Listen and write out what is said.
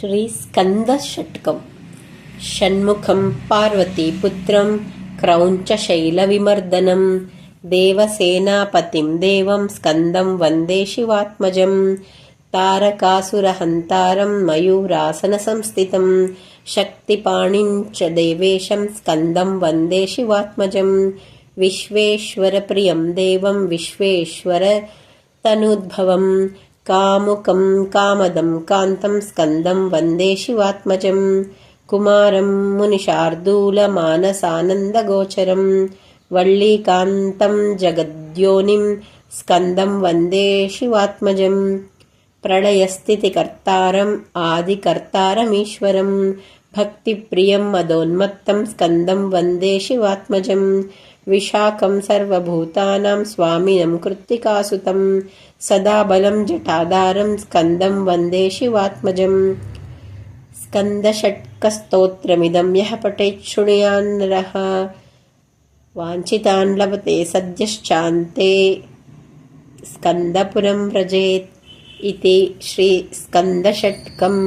శ్రీ స్కంద షట్కం. షణ్ముఖం పార్వతీపుత్రం క్రౌంచశైలవిమర్దనం దేవసేనాపతిం దేవం స్కందం వందే శివాత్మజం. తారకాసురహంతారం మయూరాసనసంస్థితం శక్తిపాణిం చ దేవేశం స్కందం వందే శివాత్మజం. విశ్వేశ్వరప్రియం దేవం విశ్వేశ్వర తనుద్భవం. కాముకం కామదం కాంతం స్కందం వందే శివాత్మజం కుమారం మునిశార్దూలమానసానందగోచరం వల్లీకాంతం జగద్యోనిం స్కందం వందే శివాత్మజం ప్రళయస్థితికర్తారम् ఆదికర్తారमीశ్వరం భక్తిప్రియం మదోన్మత్తం స్కందం వందే శివాత్మజం विशाखं सर्वभूतानां स्वामिनं कृत्तिकासुतं सदा बलं जटाधारं स्कन्दं वन्दे शिवात्मजं स्कन्दषट्कस्तोत्रमिदं यः पठेत् शृणुयान्नरः वाञ्छितान् लभते सद्यश्चान्ते स्कन्दपुरं व्रजेत् इति श्रीस्कन्दषट्कम्